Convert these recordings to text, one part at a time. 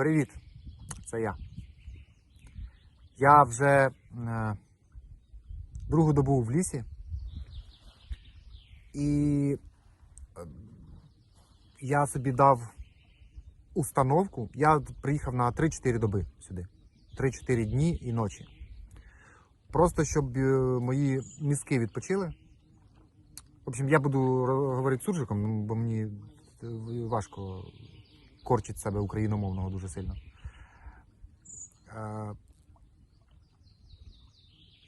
Привіт, це я. Я вже е, другу добу в лісі. І е, я собі дав установку. Я приїхав на 3-4 доби сюди. 3-4 дні і ночі. Просто щоб е, мої мізки відпочили. В общем, я буду говорити суржиком, бо мені е, важко корчить себе україномовного дуже сильно. Е,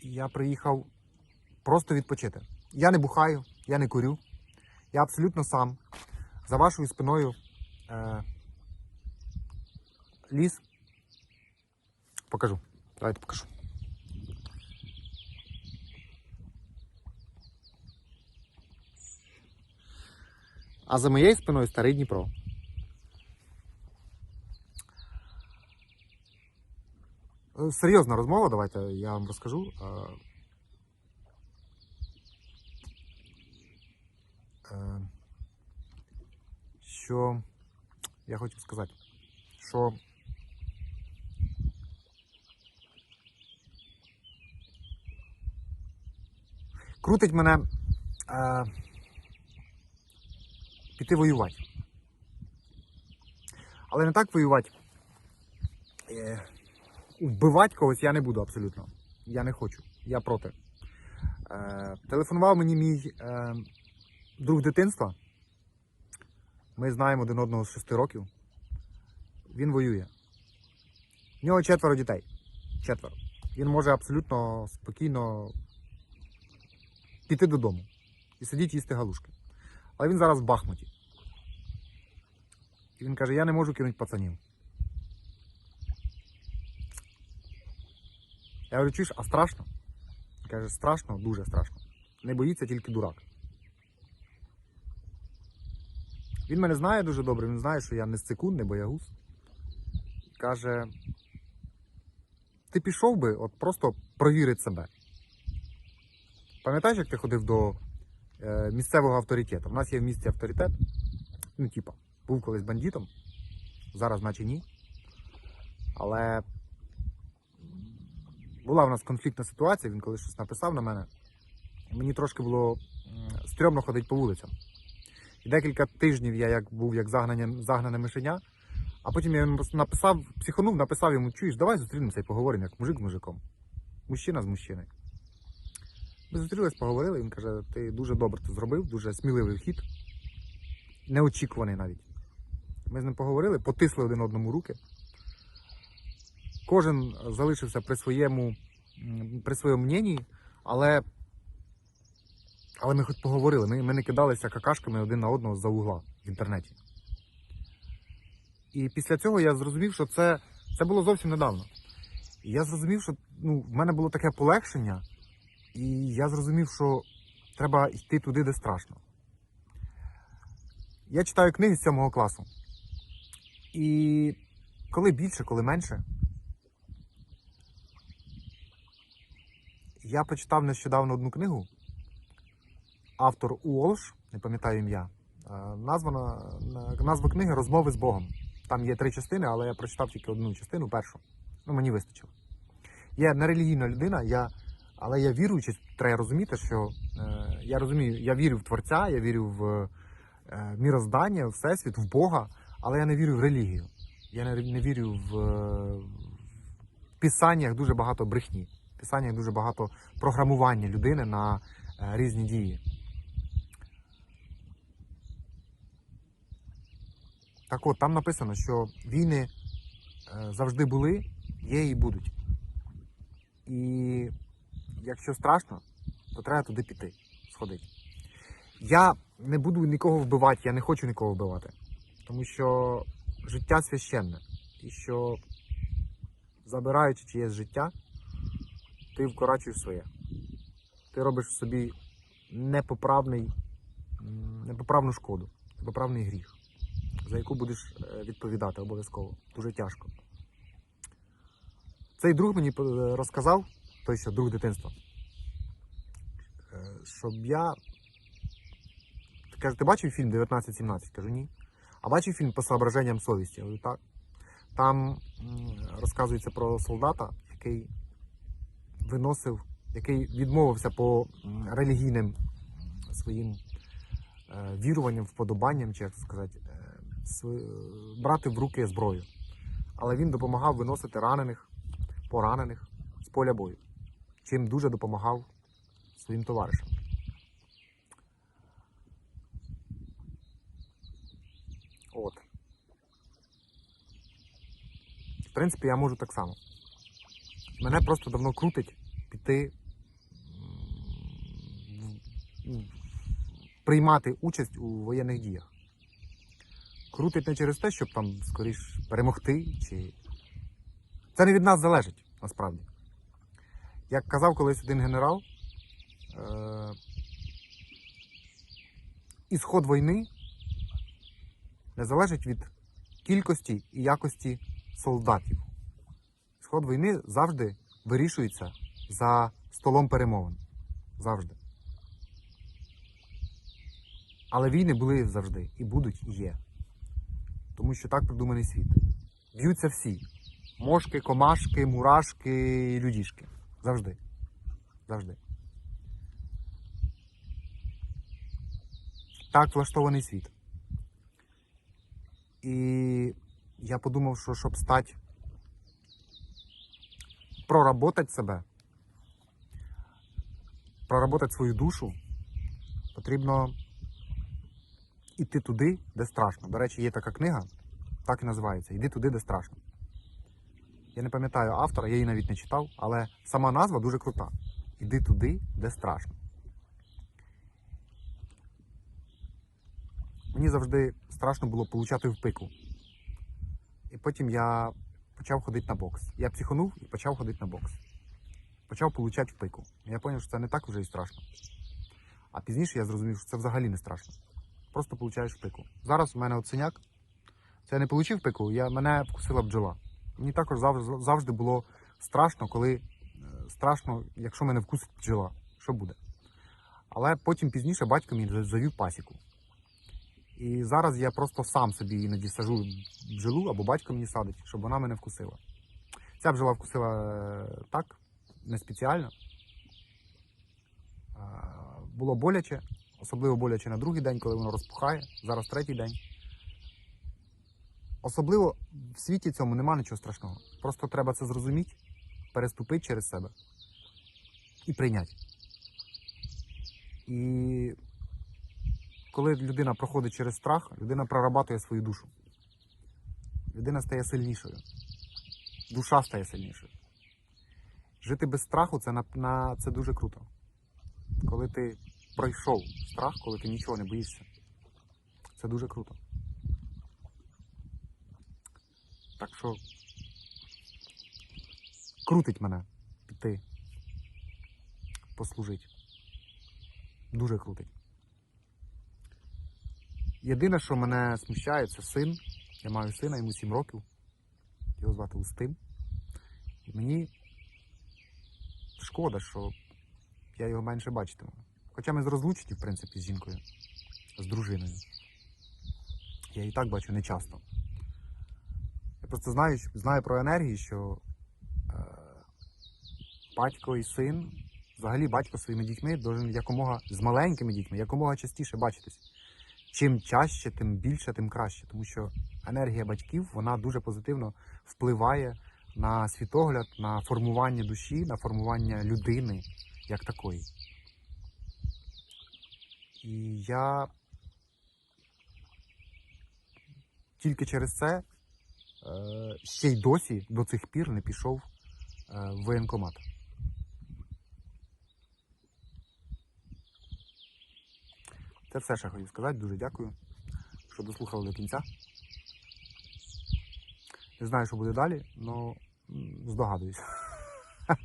Я приїхав просто відпочити. Я не бухаю, я не курю. Я абсолютно сам. За вашою спиною е, ліс. Покажу. Давайте покажу. А за моєю спиною старий Дніпро. Серйозна розмова, давайте я вам розкажу. Е, Що я хотів сказати, що крутить мене е, піти воювати. Але не так воювати. Е, Вбивати когось я не буду абсолютно. Я не хочу. Я проти. Е, телефонував мені мій е, друг дитинства. Ми знаємо один одного з 6 років. Він воює. В нього четверо дітей. Четверо. Він може абсолютно спокійно піти додому і сидіти їсти галушки. Але він зараз в Бахмуті. І він каже: я не можу кинути пацанів. Я говорю, чуєш, а страшно? Каже, страшно, дуже страшно. Не боїться тільки дурак. Він мене знає дуже добре, він знає, що я не секунд, не боягуз. Каже, ти пішов би от просто провірити себе. Пам'ятаєш, як ти ходив до е, місцевого авторитету? У нас є в місті авторитет. Ну, типа, був колись бандитом, зараз наче ні. Але була в нас конфліктна ситуація, він коли щось написав на мене. Мені трошки було стрьомно ходити по вулицям. І декілька тижнів я як був як загнання, загнане мишеня, а потім я йому написав, психонув, написав йому, чуєш, давай зустрінемося і поговоримо, як мужик з мужиком. Мужчина з мужчиною. Ми зустрілись, поговорили, він каже, ти дуже добре це зробив, дуже сміливий вхід, неочікуваний навіть. Ми з ним поговорили, потисли один одному руки. Кожен залишився при своєму, при своєму мненні, але, але ми хоч поговорили. Ми, ми не кидалися какашками один на одного за угла в інтернеті. І після цього я зрозумів, що це, це було зовсім недавно. І я зрозумів, що ну, в мене було таке полегшення, і я зрозумів, що треба йти туди, де страшно. Я читаю книги з 7 класу. І коли більше, коли менше, Я прочитав нещодавно одну книгу. Автор Уолш, не пам'ятаю ім'я. е, Названа назва книги Розмови з Богом. Там є три частини, але я прочитав тільки одну частину, першу. Ну, мені вистачило. Я не релігійна людина, я, але я віруючий, треба розуміти, що е, я розумію, я вірю в Творця, я вірю в е, міроздання, в Всесвіт, в Бога, але я не вірю в релігію. Я не, не вірю в, в писаннях дуже багато брехні. В писаннях дуже багато програмування людини на е, різні дії. Так от, там написано, що війни е, завжди були, є і будуть. І якщо страшно, то треба туди піти, сходити. Я не буду нікого вбивати, я не хочу нікого вбивати. Тому що життя священне. І що, забираючи чиєсь життя, ти вкорачуєш своє. Ти робиш собі непоправний, непоправну шкоду, непоправний гріх, за яку будеш е, відповідати обов'язково. Дуже тяжко. Цей друг мені е, розказав, той, що друг дитинства, е, щоб я. Каже, ти бачив фільм 1917? Кажу, ні. А бачив фільм по соображенням совісті? Я говорю, так. Там розказується про солдата, який виносив, який відмовився по релігійним своїм е, віруванням, вподобанням, чи як сказати, е, брати в руки зброю. Але він допомагав виносити ранених, поранених з поля бою, чим дуже допомагав своїм товаришам. От. В принципі, я можу так само. Мене просто давно крутить піти приймати участь у воєнних діях. Крутить не через те, щоб там скоріш перемогти, чи. Це не від нас залежить, насправді. Як казав колись один генерал, е- ісход війни не залежить від кількості і якості солдатів. Сход війни завжди вирішується за столом перемовин. Завжди. Але війни були завжди і будуть, і є. Тому що так придуманий світ. Б'ються всі. Мошки, комашки, мурашки, людішки. Завжди. Завжди. Так влаштований світ. І я подумав, що щоб стати проработать себе, проработать свою душу, потрібно йти туди, де страшно. До речі, є така книга, так і називається Йди туди, де страшно. Я не пам'ятаю автора, я її навіть не читав, але сама назва дуже крута. Іди туди, де страшно. Мені завжди страшно було получати в пику. І потім я почав ходити на бокс. Я психонув і почав ходити на бокс. Почав получати в пику. Я зрозумів, що це не так вже і страшно. А пізніше я зрозумів, що це взагалі не страшно. Просто получаєш в пику. Зараз у мене от синяк. Це я не получив пику, я, мене вкусила бджола. Мені також завжди, завжди було страшно, коли е, страшно, якщо мене вкусить бджола. Що буде? Але потім пізніше батько мені завів пасіку. І зараз я просто сам собі іноді сажу бджолу або батько мені садить, щоб вона мене вкусила. Ця бджола вкусила е, так, не спеціально. Було боляче, особливо боляче на другий день, коли воно розпухає. Зараз третій день. Особливо в світі цьому нема нічого страшного. Просто треба це зрозуміти, переступити через себе і прийняти. І коли людина проходить через страх, людина прорабатує свою душу. Людина стає сильнішою. Душа стає сильнішою. Жити без страху це, на, на, це дуже круто. Коли ти пройшов страх, коли ти нічого не боїшся. Це дуже круто. Так що крутить мене піти, послужити. Дуже крутить. Єдине, що мене смущає, це син. Я маю сина, йому 7 років. Його звати Устим. І мені шкода, що я його менше бачитиму. Хоча ми з розлучені, в принципі, з жінкою, з дружиною. Я її так бачу не часто. Я просто знаю, знаю про енергії, що е, батько і син, взагалі батько своїми дітьми должен якомога з маленькими дітьми, якомога частіше бачитись. Чим чаще, тим більше, тим краще. Тому що енергія батьків вона дуже позитивно впливає на світогляд, на формування душі, на формування людини як такої. І я тільки через це е, ще й досі до цих пір не пішов е, в воєнкомат. Це все, що я хотів сказати. Дуже дякую, що дослухали до кінця. Не знаю, що буде далі, але здогадуюсь.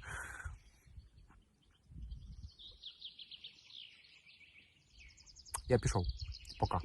Я пішов. Пока.